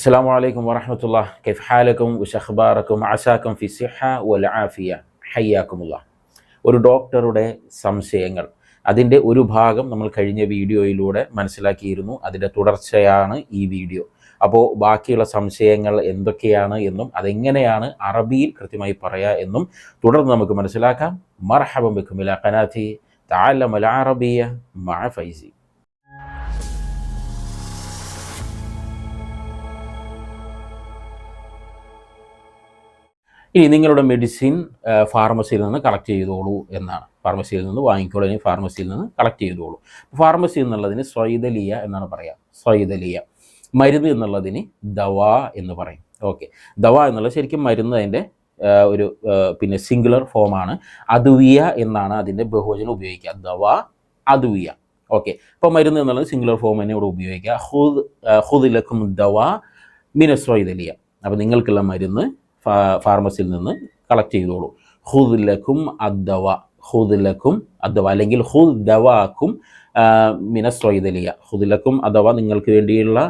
السلام عليكم ورحمة الله كيف حالكم وش أخباركم عساكم في صحة والعافية حياكم الله ഒരു ഡോക്ടറുടെ സംശയങ്ങൾ. അതിന്റെ ഒരു ഭാഗം നമ്മൾ കഴിഞ്ഞ വീഡിയോയിലൂടെ മനസ്സിലാക്കിയിരുന്നു. അതിന്റെ തുടർച്ചയാണ് ഈ വീഡിയോ. അപ്പോൾ ബാക്കിയുള്ള സംശയങ്ങൾ എന്തൊക്കെയാണ് എന്നും അതെങ്ങനെയാണ് അറബിയിൽ കൃത്യമായി പറയുക എന്നും തുടർന്ന് നമുക്ക് മനസ്സിലാക്കാം. മർഹബം വെക്കുമില്ല കനാഥി താലമല അറബിയ മഴ ഫൈസി. ഇനി നിങ്ങളുടെ മെഡിസിൻ ഫാർമസിയിൽ നിന്ന് കളക്ട് ചെയ്തോളൂ എന്നാണ്. ഫാർമസിയിൽ നിന്ന് വാങ്ങിക്കോളൂ അല്ലെങ്കിൽ ഫാർമസിയിൽ നിന്ന് കളക്ട് ചെയ്തോളൂ. ഫാർമസി എന്നുള്ളതിന് സ്വൈതലിയ എന്നാണ് പറയുക സ്വൈതലിയ. മരുന്ന് എന്നുള്ളതിന് ദവ എന്ന് പറയും. ഓക്കെ ദവ എന്നുള്ളത് ശരിക്കും മരുന്ന് അതിന്റെ ഒരു പിന്നെ സിംഗുലർ ഫോമാണ് അതുവിയ എന്നാണ് അതിന്റെ ബഹുവചനം ഉപയോഗിക്കുക. ദവ അതുവിയ ഓക്കെ അപ്പോൾ മരുന്ന് എന്നുള്ളത് സിംഗുലർ ഫോം തന്നെ ഇവിടെ ഉപയോഗിക്കുക. ഹുദ് ഹുദ് ലഖും ദവ മിനസ്വൈതലിയ അപ്പോൾ നിങ്ങൾക്കുള്ള മരുന്ന് ഫാർമസിയിൽ നിന്ന് കളക്ട് ചെയ്തോളൂ. ഹുദ്ലക്കും അദ്ദവ ഹുദ്ലക്കും അദ്വ അല്ലെങ്കിൽ ഹുദ് ദവാക്കും മിനസ്വൈതലിയ ഹുദിലക്കും അഥവാ നിങ്ങൾക്ക് വേണ്ടിയുള്ള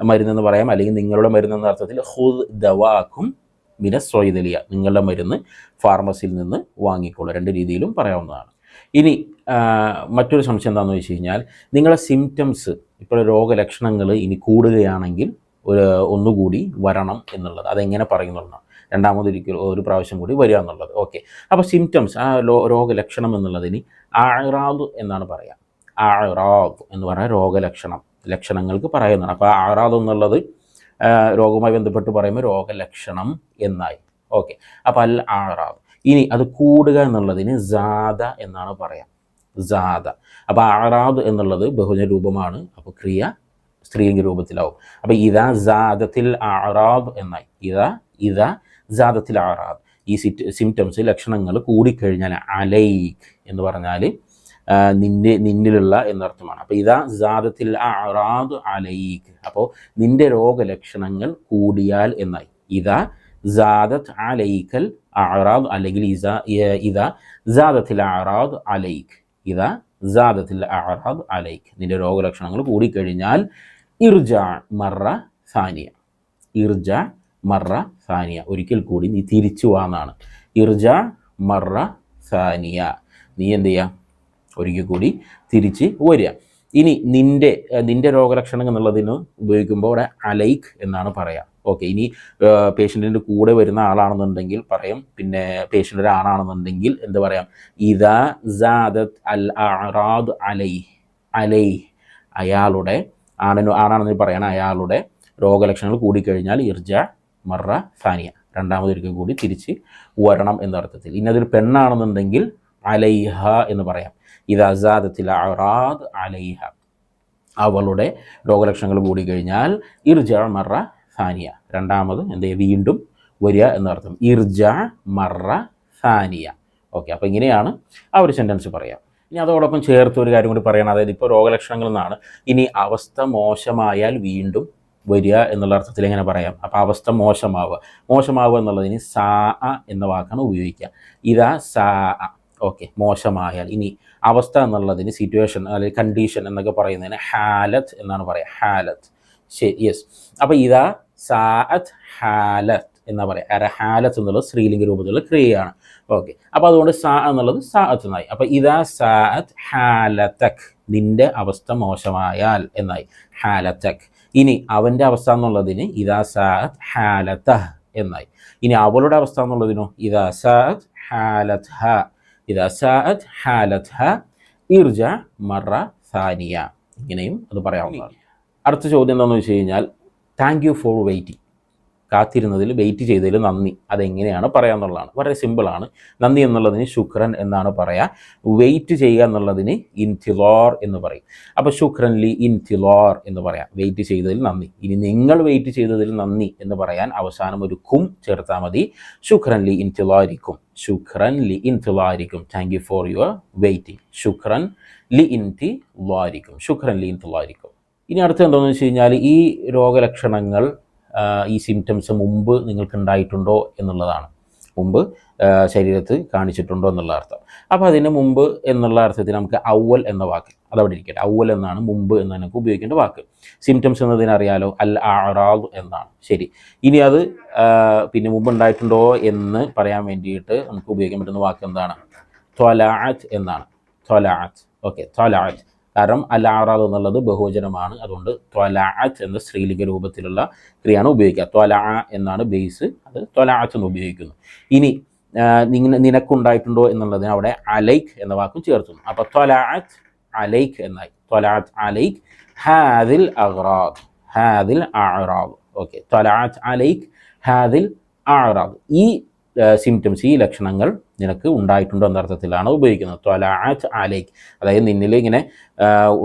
മരുന്നെന്ന് പറയാം. അല്ലെങ്കിൽ നിങ്ങളുടെ മരുന്നെന്ന അർത്ഥത്തിൽ ഹുദ് ദവാക്കും മിനസ്വൈതലിയ നിങ്ങളുടെ മരുന്ന് ഫാർമസിയിൽ നിന്ന് വാങ്ങിക്കോളൂ. രണ്ട് രീതിയിലും പറയാവുന്നതാണ്. ഇനി മറ്റൊരു സംശയം എന്താണെന്ന് വെച്ച് കഴിഞ്ഞാൽ നിങ്ങളുടെ സിംറ്റംസ് ഇപ്പോൾ രോഗലക്ഷണങ്ങൾ ഇനി കൂടുകയാണെങ്കിൽ ഒരു ഒന്നുകൂടി വരണം എന്നുള്ളത്. അതെങ്ങനെ പറയുന്നുള്ളതാണ്. രണ്ടാമതൊരിക്കൽ ഒരു പ്രാവശ്യം കൂടി വരിക എന്നുള്ളത്. ഓക്കെ അപ്പോൾ സിംറ്റംസ് ആ രോഗലക്ഷണം എന്നുള്ളതിന് ആറാദ് എന്നാണ് പറയുക ആറാദ് എന്ന് പറയുന്ന രോഗലക്ഷണം ലക്ഷണങ്ങൾക്ക് പറയുന്നതാണ്. അപ്പോൾ ആറാദ് എന്നുള്ളത് രോഗവുമായി ബന്ധപ്പെട്ട് പറയുമ്പോൾ രോഗലക്ഷണം എന്നായി. ഓക്കെ അപ്പോൾ അൽ ആറാദ്. ഇനി അത് കൂടുക എന്നുള്ളതിന് ജാത എന്നാണ് പറയാം. ജാത അപ്പോൾ ആറാദ് എന്നുള്ളത് ബഹുജന രൂപമാണ് അപ്പോൾ ക്രിയ സ്ത്രീലിംഗ രൂപത്തിലാവും. അപ്പോൾ ഇതാ ജാതത്തിൽ ആറാദ് എന്നായി. ഇതാ ഇതാ ജാദത്തിൽ ആറാദ്. ഈ സിറ്റ് സിംറ്റംസ് ലക്ഷണങ്ങൾ കൂടിക്കഴിഞ്ഞാൽ അലൈക്ക് എന്ന് പറഞ്ഞാൽ നിന്റെ നിന്നിലുള്ള എന്നർത്ഥമാണ്. അപ്പോൾ ഇതാ ജാദത്തിൽ ആറാദ് അലൈക്ക് അപ്പോൾ നിന്റെ രോഗലക്ഷണങ്ങൾ കൂടിയാൽ എന്നായി. ഇതാ ജാദത്ത് അലൈക്കൽ ആറാദ് അല്ലെങ്കിൽ ഇതാ ജാദത്തിൽ അറാദ് അലൈക്ക് ഇതാ ജാദത്തിൽ ആറാദ് അലൈക്ക് നിന്റെ രോഗലക്ഷണങ്ങൾ കൂടിക്കഴിഞ്ഞാൽ ഇർജ മറ സാനിയ. ഇർജ മറ സാനിയ. ഒരിക്കൽ കൂടി നീ തിരിച്ചു വാന്നാണ് ഇർജ മറ സാനിയ. നീ എന്ത് ചെയ്യുക ഒരിക്കൽ കൂടി തിരിച്ച് വരിക. ഇനി നിന്റെ നിന്റെ രോഗലക്ഷണം എന്നുള്ളതിന് ഉപയോഗിക്കുമ്പോൾ അവിടെ അലൈക്ക് എന്നാണ് പറയാം. ഓക്കെ ഇനി പേഷ്യന്റിന്റെ കൂടെ വരുന്ന ആളാണെന്നുണ്ടെങ്കിൽ പറയും. പിന്നെ പേഷ്യന്റ് ഒരു ആണാണെന്നുണ്ടെങ്കിൽ എന്ത് പറയാം? ഇതാ ജാദത്ത് അൽ അറാദ് അലൈ അലൈ. അയാളുടെ ആണിന് ആണാണെന്ന് പറയണം അയാളുടെ രോഗലക്ഷണങ്ങൾ കൂടിക്കഴിഞ്ഞാൽ ഇർജ മറ ഫാനിയ രണ്ടാമതൊരിക്കൽ കൂടി തിരിച്ച് വരണം എന്ന അർത്ഥത്തിൽ. ഇനി അതൊരു പെണ്ണാണെന്നുണ്ടെങ്കിൽ അലൈഹ എന്ന് പറയാം. ഇത് അസാദത്തിൽ അറാദ് അലൈഹ. അവളുടെ രോഗലക്ഷണങ്ങൾ കൂടി കഴിഞ്ഞാൽ ഇർജ മറ സാനിയ. രണ്ടാമത് എന്ത് വീണ്ടും വരിക എന്നർത്ഥം ഇർജ മറ സാനിയ. ഓക്കെ അപ്പോൾ ഇങ്ങനെയാണ് ആ ഒരു സെന്റൻസ് പറയാം. ഇനി അതോടൊപ്പം ചേർത്ത് ഒരു കാര്യം കൂടി പറയണം. അതായത് ഇപ്പോൾ രോഗലക്ഷണങ്ങൾ എന്നാണ്. ഇനി അവസ്ഥ മോശമായാൽ വീണ്ടും വരിക എന്നുള്ള അർത്ഥത്തിൽ എങ്ങനെ പറയാം? അപ്പോൾ അവസ്ഥ മോശമാവുക. മോശമാവുക എന്നുള്ളതിന് സാ എന്ന വാക്കാണ് ഉപയോഗിക്കുക. ഇതാ സാ ഓക്കെ മോശമായാൽ. ഇനി അവസ്ഥ എന്നുള്ളതിന് സിറ്റുവേഷൻ അല്ലെങ്കിൽ കണ്ടീഷൻ എന്നൊക്കെ പറയുന്നതിന് ഹാലത്ത് എന്നാണ് പറയുക. ഹാലത്ത്. ശരി യെസ് അപ്പോൾ ഇതാ സാഅത്ത് ഹാലത്ത് എന്നാ പറയുക. അര ഹാലത്ത് എന്നുള്ളത് സ്ത്രീലിംഗ രൂപത്തിലുള്ള ക്രിയയാണ്. ഓക്കെ. അപ്പോൾ അതുകൊണ്ട് സാ എന്നുള്ളത് സാഅത്ത് എന്നായി. അപ്പോൾ ഇതാ സാഅത്ത് ഹാലത്തക്. നിന്റെ അവസ്ഥ മോശമായാൽ എന്നായി. ഹാലത്തക്. ഇനി അവന്റെ അവസ്ഥ എന്നുള്ളതിന് ഇതാ സാദ് ഹാലത്ത എന്നായി. ഇനി അവളുടെ അവസ്ഥ എന്നുള്ളതിനോ ഇതാ സാദ് ഹാലത് ഹ ഇതാ സാദ് ഹാലത് ഹ ഇർജ മറ സാനിയ. ഇങ്ങനെയും അത് പറയാവുന്നതാണ്. അടുത്ത ചോദ്യം എന്താണെന്ന് വെച്ച് കഴിഞ്ഞാൽ താങ്ക് യു ഫോർ വെയിറ്റിംഗ് കാത്തിരുന്നതിൽ വെയിറ്റ് ചെയ്തതിൽ നന്ദി. അതെങ്ങനെയാണ് പറയുക എന്നുള്ളതാണ്. വളരെ സിമ്പിളാണ് നന്ദി എന്നുള്ളതിന് ശുക്രൻ എന്നാണ് പറയുക വെയിറ്റ് ചെയ്യുക എന്നുള്ളതിന് ഇൻതിലോർ എന്ന് പറയും. അപ്പോൾ ശുക്രൻ ലി ഇൻതിലോർ എന്ന് പറയാം. വെയിറ്റ് ചെയ്തതിൽ നന്ദി. ഇനി നിങ്ങൾ വെയിറ്റ് ചെയ്തതിൽ നന്ദി എന്ന് പറയാൻ അവസാനം ഒരു കും ചേർത്താൽ മതി. ശുക്രൻ ലി ഇൻതിലോരിക്കും ശുക്രൻ ലി ഇൻതിലോരിക്കും thank you for your waiting ശുക്രൻ ലി ഇൻതി ലോരിക്കും ശുക്രൻ ലി ഇൻതിലോരിക്കും ഇനി അടുത്ത എന്താണെന്ന് വെച്ച് കഴിഞ്ഞാൽ ഈ രോഗലക്ഷണങ്ങൾ ഈ സിംറ്റംസ് മുമ്പ് നിങ്ങൾക്ക് ഉണ്ടായിട്ടുണ്ടോ എന്നുള്ളതാണ്. മുമ്പ് ശരീരത്ത് കാണിച്ചിട്ടുണ്ടോ എന്നുള്ള അർത്ഥം. അപ്പോൾ അതിന് മുമ്പ് എന്നുള്ള അർത്ഥത്തിൽ നമുക്ക് ഔവൽ എന്ന വാക്ക് അതവിടെ ഇരിക്കട്ടെ. ഔവൽ എന്നാണ് മുമ്പ് എന്ന് നമുക്ക് ഉപയോഗിക്കേണ്ട വാക്ക്. സിംറ്റംസ് എന്നതിനറിയാലോ അൽ ആറാവ് എന്നാണ്. ശരി. ഇനി അത് പിന്നെ മുമ്പ് ഉണ്ടായിട്ടുണ്ടോ എന്ന് പറയാൻ വേണ്ടിയിട്ട് നമുക്ക് ഉപയോഗിക്കാൻ പറ്റുന്ന വാക്ക് എന്താണ്? ത്വലാഅത്ത് എന്നാണ്. ത്വലാഅത്ത്. ഓക്കെ ത്വലാഅത്ത്. കാരണം അൽ എന്നുള്ളത് ബഹുവചനമാണ്. അതുകൊണ്ട് ത്വലാഅത്ത് എന്ന സ്ത്രീലിംഗ രൂപത്തിലുള്ള ക്രിയയാണ് ഉപയോഗിക്കുക. ത്വലാ എന്നാണ് ബേസ് അത് ത്വലാഅത്ത് എന്ന് ഉപയോഗിക്കുന്നു. ഇനി ആ, നിങ്ങ നിനക്കുണ്ടായിട്ടുണ്ടോ എന്നുള്ളതിന് അവിടെ അലൈക്ക് എന്ന വാക്കും ചേർത്തുന്നു. അപ്പോൾ ത്വലാഅത്ത് അലൈക്ക് എന്നായി. ത്വലാഅത്ത് അലൈക്ക് ഹാദിൽ അഗ്റാദ്. ഹാദിൽ ആറാദ് ഓക്കെ. ത്വലാഅത്ത് അലൈക്ക് ഹാദിൽ ആറാദ് ഈ സിംറ്റംസ് ഈ ലക്ഷണങ്ങൾ നിനക്ക് ഉണ്ടായിട്ടുണ്ടോ എന്ന അർത്ഥത്തിലാണ് ഉപയോഗിക്കുന്നത്. ത്വലാച്ച് ആലേക്ക് അതായത് നിന്നിൽ ഇങ്ങനെ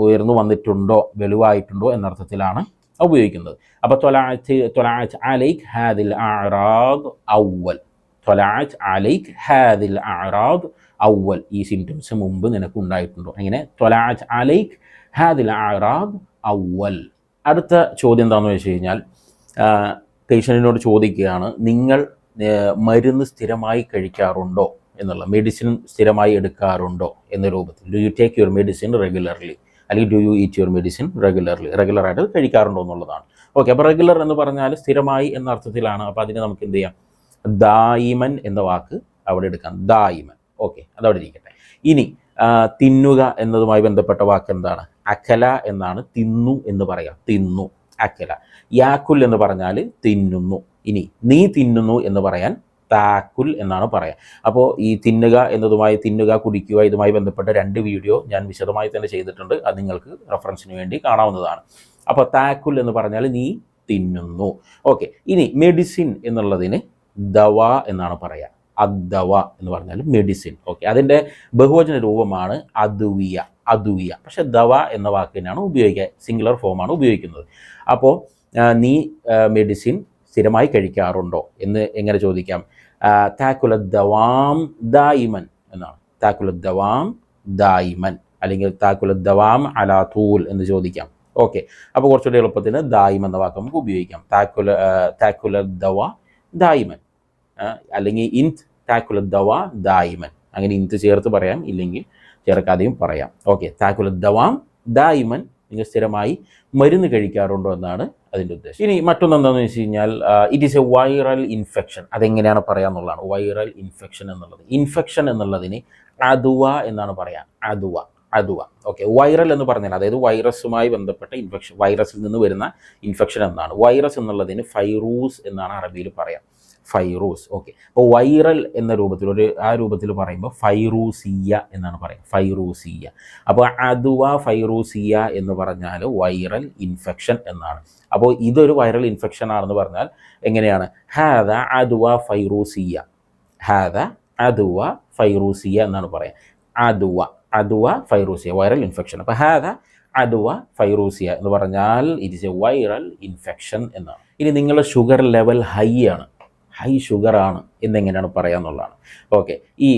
ഉയർന്നു വന്നിട്ടുണ്ടോ വെളിവായിട്ടുണ്ടോ എന്നർത്ഥത്തിലാണ് ഉപയോഗിക്കുന്നത്. അപ്പോൾ ത്വലാച്ച് ത്വലാച്ച് ആലേക്ക് ഹാദിൽ ആറാദ് ഔവൽ ത്വലാച്ച് ആലേക്ക് ഹാദിൽ ആറാദ് ഔവൽ ഈ സിംറ്റംസ് മുമ്പ് നിനക്ക് ഉണ്ടായിട്ടുണ്ടോ? അങ്ങനെ ത്വലാച്ച് ആലേക്ക് ഹാദിൽ ആറാദ് ഔവൽ അടുത്ത ചോദ്യം എന്താണെന്ന് വെച്ച് കഴിഞ്ഞാൽ പേഷ്യന്റിനോട് ചോദിക്കുകയാണ് നിങ്ങൾ മരുന്ന് സ്ഥിരമായി കഴിക്കാറുണ്ടോ എന്നുള്ള മെഡിസിൻ സ്ഥിരമായി എടുക്കാറുണ്ടോ എന്ന രൂപത്തിൽ. Do you take your medicine regularly അല്ലെങ്കിൽ do you eat your medicine regularly റെഗുലറായിട്ട് കഴിക്കാറുണ്ടോ എന്നുള്ളതാണ്. ഓക്കെ അപ്പോൾ റെഗുലർ എന്ന് പറഞ്ഞാൽ സ്ഥിരമായി എന്ന അർത്ഥത്തിലാണ്. അപ്പോൾ അതിന് നമുക്ക് എന്ത് ചെയ്യാം? ദായിമൻ എന്ന വാക്ക് അവിടെ എടുക്കാം. ദായിമൻ. ഓക്കെ അതവിടെ ഇരിക്കട്ടെ. ഇനി തിന്നുക എന്നതുമായി ബന്ധപ്പെട്ട വാക്ക് എന്താണ്? അഖല എന്നാണ് തിന്നു എന്ന് പറയാം. തിന്നു അഖല യാക്കുൽ എന്ന് പറഞ്ഞാൽ തിന്നുന്നു. ഇനി നീ തിന്നുന്നു എന്ന് പറയാൻ താക്കുൽ എന്നാണ് പറയാം. അപ്പോൾ ഈ തിന്നുക എന്നതുമായി തിന്നുക കുടിക്കുക ഇതുമായി ബന്ധപ്പെട്ട രണ്ട് വീഡിയോ ഞാൻ വിശദമായി തന്നെ ചെയ്തിട്ടുണ്ട്. അത് നിങ്ങൾക്ക് റെഫറൻസിന് വേണ്ടി കാണാവുന്നതാണ്. അപ്പോൾ താക്കുൽ എന്ന് പറഞ്ഞാൽ നീ തിന്നുന്നു. ഓക്കെ ഇനി മെഡിസിൻ എന്നുള്ളതിന് ദവ എന്നാണ് പറയുക അദ്ദവ എന്ന് പറഞ്ഞാൽ മെഡിസിൻ ഓക്കെ അതിന്റെ ബഹുവചന രൂപമാണ് അദ്വിയ. അദ്വിയ. പക്ഷെ ദവ എന്ന വാക്കിനാണ് ഉപയോഗിക്കുക. സിംഗുലർ ഫോമാണ് ഉപയോഗിക്കുന്നത്. അപ്പോൾ നീ മെഡിസിൻ സ്ഥിരമായി കഴിക്കാറുണ്ടോ എന്ന് എങ്ങനെ ചോദിക്കാം? താക്കുല ദവാം ദായിമൻ എന്നാണ്. താക്കുല ദവാം ദായിമൻ അല്ലെങ്കിൽ താക്കുല ദവാം അലാത്തൂൽ എന്ന് ചോദിക്കാം. ഓക്കെ. അപ്പോൾ കുറച്ചുകൂടി എളുപ്പത്തിന് ദായിം എന്ന വാക്ക് നമുക്ക് ഉപയോഗിക്കാം. താക്കുല താക്കുല ദവ ദായിമൻ. അല്ലെങ്കിൽ ഇൻത് താക്കുല ദവ ദായിമൻ. അങ്ങനെ ഇൻത് ചേർത്ത് പറയാം ഇല്ലെങ്കിൽ ചേർക്കാതെയും പറയാം. ഓക്കെ. താക്കുല ദവാം ദായിമൻ നിങ്ങൾ സ്ഥിരമായി മരുന്ന് കഴിക്കാറുണ്ടോ എന്നാണ് അതിന്റെ ഉദ്ദേശം. ഇനി മറ്റൊന്ന് എന്താണെന്ന് വെച്ച് കഴിഞ്ഞാൽ it is a viral infection അതെങ്ങനെയാണ് പറയാന്നുള്ളതാണ് വൈറൽ ഇൻഫെക്ഷൻ എന്നുള്ളത്. ഇൻഫെക്ഷൻ എന്നുള്ളതിന് അതുവ എന്നാണ് പറയാ. അതുവ അതുവ ഓക്കെ വൈറൽ എന്ന് പറഞ്ഞാൽ അതായത് വൈറസുമായി ബന്ധപ്പെട്ട ഇൻഫെക്ഷൻ വൈറസിൽ നിന്ന് വരുന്ന ഇൻഫെക്ഷൻ എന്നാണ്. വൈറസ് എന്നുള്ളതിന് ഫൈറൂസ് എന്നാണ് അറബിയിൽ പറയാം. ഫൈറൂസ്. ഓക്കെ അപ്പോൾ വൈറൽ എന്ന രൂപത്തിൽ ഒരു ആ രൂപത്തിൽ പറയുമ്പോൾ ഫൈറൂസിയ എന്നാണ് പറയുക. ഫൈറൂസിയ. അപ്പോൾ അതുവ ഫൈറൂസിയ എന്ന് പറഞ്ഞാൽ വൈറൽ ഇൻഫെക്ഷൻ എന്നാണ്. അപ്പോൾ ഇതൊരു വൈറൽ ഇൻഫെക്ഷൻ ആണെന്ന് പറഞ്ഞാൽ എങ്ങനെയാണ്? ഹാദ അതുവ ഫൈറൂസിയ. ഹാദ അതുവ ഫൈറൂസിയ എന്നാണ് പറയുക. അതുവ അതുവ ഫൈറൂസിയ വൈറൽ ഇൻഫെക്ഷൻ. അപ്പോൾ ഹാദ അതുവ ഫൈറൂസിയ എന്ന് പറഞ്ഞാൽ it is a viral infection എന്നാണ്. ഇനി നിങ്ങളുടെ ഷുഗർ ലെവൽ ഹൈ ആണ്. ഹൈ ഷുഗർ ആണ് എന്നെങ്ങനെയാണ് പറയാന്നുള്ളതാണ് ഓക്കെ ഈ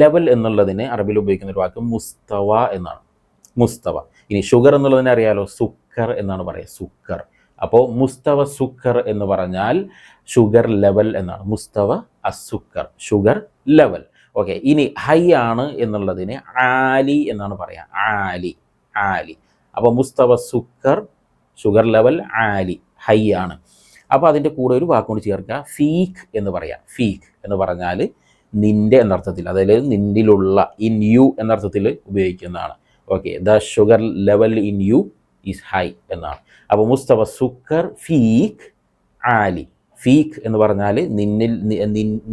ലെവൽ എന്നുള്ളതിന് അറബിയിൽ ഉപയോഗിക്കുന്ന ഒരു വാക്ക് മുസ്തവ എന്നാണ്. മുസ്തവ. ഇനി ഷുഗർ എന്നുള്ളതിനെ അറിയാലോ? സുക്കർ എന്നാണ് പറയുക. സുക്കർ. അപ്പോൾ മുസ്തവ സുക്കർ എന്ന് പറഞ്ഞാൽ ഷുഗർ ലെവൽ എന്നാണ്. മുസ്തവ അസുക്കർ. ഷുഗർ ലെവൽ ഓക്കെ ഇനി ഹൈ ആണ് എന്നുള്ളതിന് ആലി എന്നാണ് പറയുക ആലി. ആലി. അപ്പോൾ മുസ്തവ സുക്കർ ഷുഗർ ലെവൽ ആലി. ഹൈ ആണ്. അപ്പോൾ അതിന്റെ കൂടെ ഒരു വാക്കുകൊണ്ട് ചേർക്കുക. ഫീക്ക് എന്ന് പറയാം. ഫീക്ക് എന്ന് പറഞ്ഞാൽ നിന്റെ എന്നർത്ഥത്തിൽ അതായത് നിന്നിലുള്ള ഇൻ യു എന്നർത്ഥത്തിൽ ഉപയോഗിക്കുന്നതാണ്. Okay the sugar level in you is high എന്നാണ്. അപ്പോൾ മുസ്തഫ സുക്കർ ഫീക്ക് ആലി. ഫീക്ക് എന്ന് പറഞ്ഞാൽ നിന്നിൽ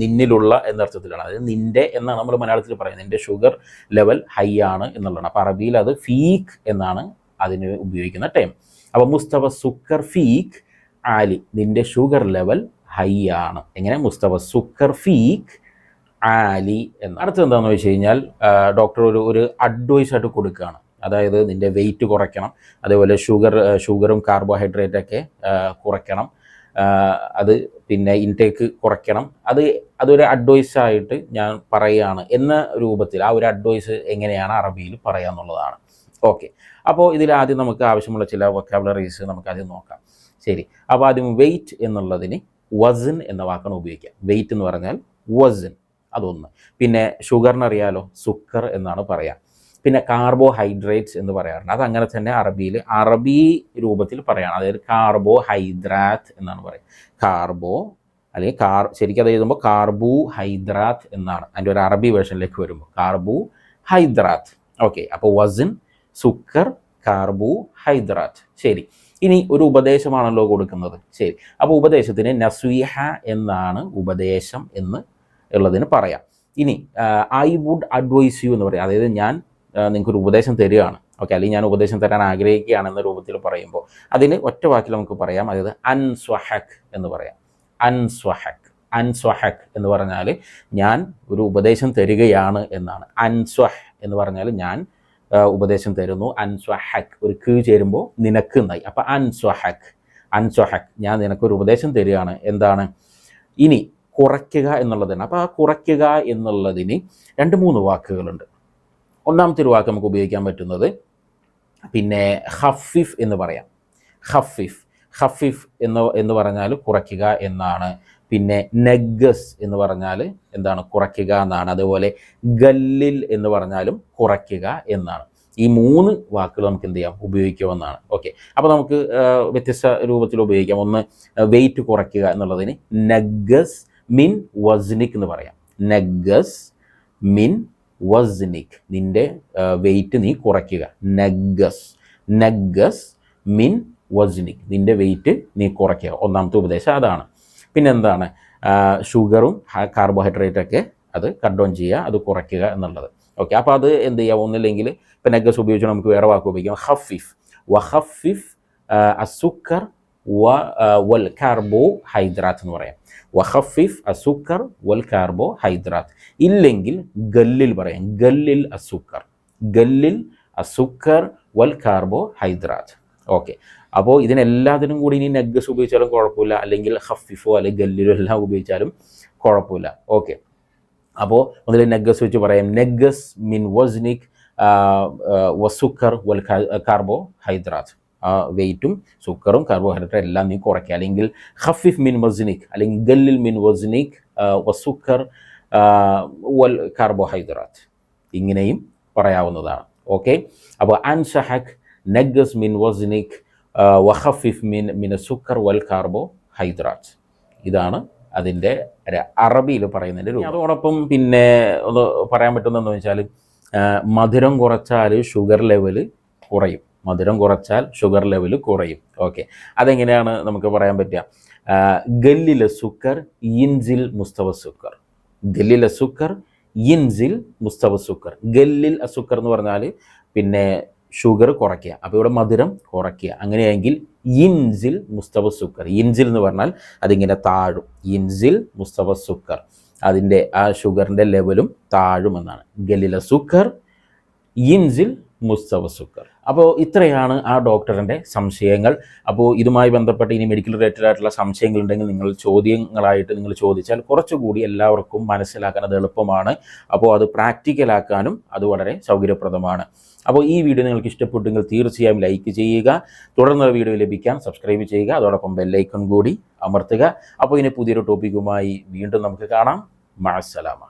നിന്നിലുള്ള എന്നർത്ഥത്തിലാണ്. അതായത് നിന്റെ എന്നാണ് നമ്മൾ മലയാളത്തിൽ പറയുന്നത്. നിന്റെ ഷുഗർ ലെവൽ ഹൈ ആണ് എന്നുള്ളതാണ്. അപ്പോൾ അറബിയിൽ അത് ഫീക്ക് എന്നാണ് അതിന് ഉപയോഗിക്കുന്ന ടൈം അപ്പോൾ മുസ്തഫ സുക്കർ ഫീക്ക് ആലി നിന്റെ ഷുഗർ ലെവൽ ഹൈ ആണ്. എങ്ങനെ? മുസ്തഫ സുക്കർ ഫീക്ക് ആലി എന്ന്. അടുത്തത് എന്താണെന്ന് വെച്ച് കഴിഞ്ഞാൽ ഡോക്ടർ ഒരു ഒരു അഡ്വൈസ് ആയിട്ട് കൊടുക്കുകയാണ്. അതായത് നിന്റെ വെയിറ്റ് കുറയ്ക്കണം അതേപോലെ ഷുഗർ ഷുഗറും കാർബോഹൈഡ്രേറ്റൊക്കെ കുറയ്ക്കണം അത് പിന്നെ ഇൻടേക്ക് കുറയ്ക്കണം. അത് അതൊരു അഡ്വൈസ് ആയിട്ട് ഞാൻ പറയുകയാണ് എന്ന രൂപത്തിൽ. ആ ഒരു അഡ്വൈസ് എങ്ങനെയാണ് അറബിയിൽ പറയുക എന്നുള്ളതാണ് ഓക്കെ അപ്പോൾ ഇതിൽ ആദ്യം നമുക്ക് ആവശ്യമുള്ള ചില വൊക്കാബുലറീസ് നമുക്ക് ആദ്യം നോക്കാം. ശരി. അപ്പോൾ ആദ്യം വെയിറ്റ് എന്നുള്ളതിന് വസൻ എന്ന വാക്കാണ് ഉപയോഗിക്കുക. വെയിറ്റ് എന്ന് പറഞ്ഞാൽ വസിൻ അതൊന്ന്. പിന്നെ ഷുഗറിനറിയാലോ? സുക്കർ എന്നാണ് പറയുക പിന്നെ കാർബോഹൈഡ്രേറ്റ്സ് എന്ന് പറയാറുണ്ട്. അത് അങ്ങനെ തന്നെ അറബിയിൽ അറബി രൂപത്തിൽ പറയാണ്. അതായത് കാർബോഹൈദ്രാത്ത് എന്നാണ് പറയുക കാർബോ അല്ലെങ്കിൽ കാർ ശരിക്കും അത് എഴുതുമ്പോൾ കാർബു ഹൈദ്രാത്ത് എന്നാണ്. അതിന്റെ ഒരു അറബി വേർഷനിലേക്ക് വരുമ്പോൾ കാർബു ഹൈദ്രാത്ത് ഓക്കെ അപ്പോൾ വസിൻ സുക്കർ കാർബു ഹൈദ്രാത്ത് ശരി. ഇനി ഒരു ഉപദേശമാണല്ലോ കൊടുക്കുന്നത്. ശരി. അപ്പോൾ ഉപദേശത്തിന് നസ്വീഹ എന്നാണ് ഉപദേശം എന്ന് ഉള്ളതിന് പറയാം. ഇനി ഐ വുഡ് അഡ്വൈസ് യു എന്ന് പറയാം. അതായത് ഞാൻ നിങ്ങൾക്കൊരു ഉപദേശം തരികയാണ്. ഓക്കെ. അല്ലെങ്കിൽ ഞാൻ ഉപദേശം തരാൻ ആഗ്രഹിക്കുകയാണ് എന്ന രൂപത്തിൽ പറയുമ്പോൾ അതിന് ഒറ്റ വാക്കിൽ നമുക്ക് പറയാം. അതായത് അൻസ്വഹക് എന്ന് പറയാം. അൻസ്വഹക്. അൻസ്വഹക് എന്ന് പറഞ്ഞാൽ ഞാൻ ഒരു ഉപദേശം തരികയാണ് എന്നാണ്. അൻസ്വഹ് എന്ന് പറഞ്ഞാൽ ഞാൻ ഉപദേശം തരുന്നു. അൻസ്വഹക്. ഒരു കീ ചേരുമ്പോൾ നിനക്ക് എന്നായി അപ്പൊ അൻസ്വഹക്. അൻസ്വഹക്. ഞാൻ നിനക്കൊരു ഉപദേശം തരികയാണ്. എന്താണ്? ഇനി കുറയ്ക്കുക എന്നുള്ളതാണ്. അപ്പോൾ ആ കുറയ്ക്കുക എന്നുള്ളതിന് രണ്ട് മൂന്ന് വാക്കുകളുണ്ട്. ഒന്നാമത്തെ ഒരു വാക്ക് നമുക്ക് ഉപയോഗിക്കാൻ പറ്റുന്നത് പിന്നെ ഹഫിഫ് എന്ന് പറയാം. ഹഫിഫ്. ഹഫിഫ് എന്ന് എന്ന് പറഞ്ഞാൽ കുറയ്ക്കുക എന്നാണ്. പിന്നെ നെഗ്ഗസ് എന്ന് പറഞ്ഞാൽ എന്താണ്? കുറയ്ക്കുക എന്നാണ്. അതുപോലെ ഗല്ലിൽ എന്ന് പറഞ്ഞാലും കുറയ്ക്കുക എന്നാണ്. ഈ മൂന്ന് വാക്കുകൾ നമുക്ക് എന്ത് ചെയ്യാം? ഉപയോഗിക്കാവുന്നതാണ്. ഓക്കെ അപ്പോൾ നമുക്ക് വ്യത്യസ്ത രൂപത്തിൽ ഉപയോഗിക്കാം. ഒന്ന് വെയിറ്റ് കുറയ്ക്കുക എന്നുള്ളതിന് നഗസ് മിൻ വസ്നിക് എന്ന് പറയാം. നഗസ് മിൻ വസ്നിക് നിന്റെ വെയിറ്റ് നീ കുറയ്ക്കുക. നഗസ് നഗസ് മിൻ വസ്നിക് നിന്റെ വെയിറ്റ് നീ കുറയ്ക്കുക. ഒന്നാമത്തെ ഉപദേശം അതാണ്. പിന്നെ എന്താണ് ഷുഗറും കാർബോഹൈഡ്രേറ്റ് ഒക്കെ അത് കട്ട് ഡൗൺ ചെയ്യുക അത് കുറയ്ക്കുക എന്നുള്ളത്. ഓക്കെ അപ്പോൾ അത് എന്ത് ചെയ്യുക ഒന്നില്ലെങ്കിൽ ഇപ്പം നെഗസ് ഉപയോഗിച്ച് നമുക്ക് വേറെ വാക്ക് ഉപയോഗിക്കാം. ഹഫിഫ് വ ഹഫിഫ് അസുക്കർ വ വൽ കാർബോ ഹൈദ്രാത്ത് എന്ന് പറയാം. വഹഫിഫ് അസുക്കർ വൽ കാർബോ ഹൈദ്രാത്ത് ഇല്ലെങ്കിൽ ഗല്ലിൽ പറയാം. ഗല്ലിൽ അസുക്കർ. ഗല്ലിൽ അസുക്കർ വൽ കാർബോ ഹൈദ്രാത്ത് ഓക്കെ അപ്പോൾ ഇതിനെല്ലാത്തിനും കൂടി ഇനി നെഗസ് ഉപയോഗിച്ചാലും കുഴപ്പമില്ല. അല്ലെങ്കിൽ ഹഫിഫോ അല്ലെങ്കിൽ ഗല്ലിലോ എല്ലാം ഉപയോഗിച്ചാലും കുഴപ്പമില്ല. ഓക്കെ അപ്പോൾ മുതൽ നെഗസ് വെച്ച് പറയാം. നെഗസ് മിൻ വസ്നിക് വസുക്കർ വൽ കാർബോ ഹൈദ്രാത്ത് വെയിറ്റും സുക്കറും കാർബോഹൈഡ്രേറ്റും എല്ലാം നീ കുറയ്ക്കുക. അല്ലെങ്കിൽ ഹഫിഫ് മിൻ വസ്നിക് അല്ലെങ്കിൽ ഗല്ലിൽ മിൻ വസ്നിക് വസുക്കർ വൽ കാർബോഹൈദ്രാത്ത് ഇങ്ങനെയും പറയാവുന്നതാണ്. ഓക്കെ അപ്പോൾ അൻഷഹക് നെഗസ് മിൻ വസ്നിക് വഹഫിഫ് മിൻ മിൻ സുക്കർ വൽ കാർബോ ഇതാണ് അതിന്റെ അറബിയിൽ പറയുന്നതിന്റെ രൂപം. അതോടൊപ്പം പിന്നെ ഒന്ന് പറയാൻ പറ്റുന്നതെന്ന് വെച്ചാൽ മധുരം കുറച്ചാൽ ഷുഗർ ലെവൽ കുറയും. മധുരം കുറച്ചാൽ ഷുഗർ ലെവൽ കുറയും. ഓക്കെ അതെങ്ങനെയാണ് നമുക്ക് പറയാൻ പറ്റുക? ഗല്ലിലെ സുക്കർ ഇൻസിൽ മുസ്തവ സുക്കർ. ഗല്ലിലെ സുക്കർ ഇൻസിൽ മുസ്തവ സുക്കർ. ഗല്ലിൽ അസുക്കർ എന്ന് പറഞ്ഞാൽ പിന്നെ ഷുഗർ കുറയ്ക്കുക. അപ്പോൾ ഇവിടെ മധുരം കുറയ്ക്കുക. അങ്ങനെയെങ്കിൽ ഇൻസിൽ മുസ്തഫ സുക്കർ. ഇൻസിൽ എന്ന് പറഞ്ഞാൽ അതിങ്ങനെ താഴും. ഇൻസിൽ മുസ്തഫ സുക്കർ. അതിന്റെ ആ ഷുഗറിന്റെ ലെവലും താഴുമെന്നാണ്. ഗലില സുക്കർ ഇൻസിൽ മുസ്തഫ സുക്കർ. അപ്പോൾ ഇത്രയാണ് ആ ഡോക്ടറിന്റെ സംശയങ്ങൾ. അപ്പോൾ ഇതുമായി ബന്ധപ്പെട്ട് ഇനി മെഡിക്കൽ റിലേറ്റഡ് ആയിട്ടുള്ള സംശയങ്ങൾ ഉണ്ടെങ്കിൽ നിങ്ങൾ ചോദ്യങ്ങളായിട്ട് നിങ്ങൾ ചോദിച്ചാൽ കുറച്ചുകൂടി എല്ലാവർക്കും മനസ്സിലാക്കാൻ അത് എളുപ്പമാണ്. അപ്പോൾ അത് പ്രാക്ടിക്കലാക്കാനും അത് വളരെ സൗകര്യപ്രദമാണ്. അപ്പോൾ ഈ വീഡിയോ നിങ്ങൾക്ക് ഇഷ്ടപ്പെട്ടെങ്കിൽ തീർച്ചയായും ലൈക്ക് ചെയ്യുക. തുടർന്നുള്ള വീഡിയോ ലഭിക്കാൻ സബ്സ്ക്രൈബ് ചെയ്യുക. അതോടൊപ്പം ബെല്ലൈക്കൺ കൂടി അമർത്തുക. അപ്പോൾ ഇനി പുതിയൊരു ടോപ്പിക്കുമായി വീണ്ടും നമുക്ക് കാണാം. മഴസലാമ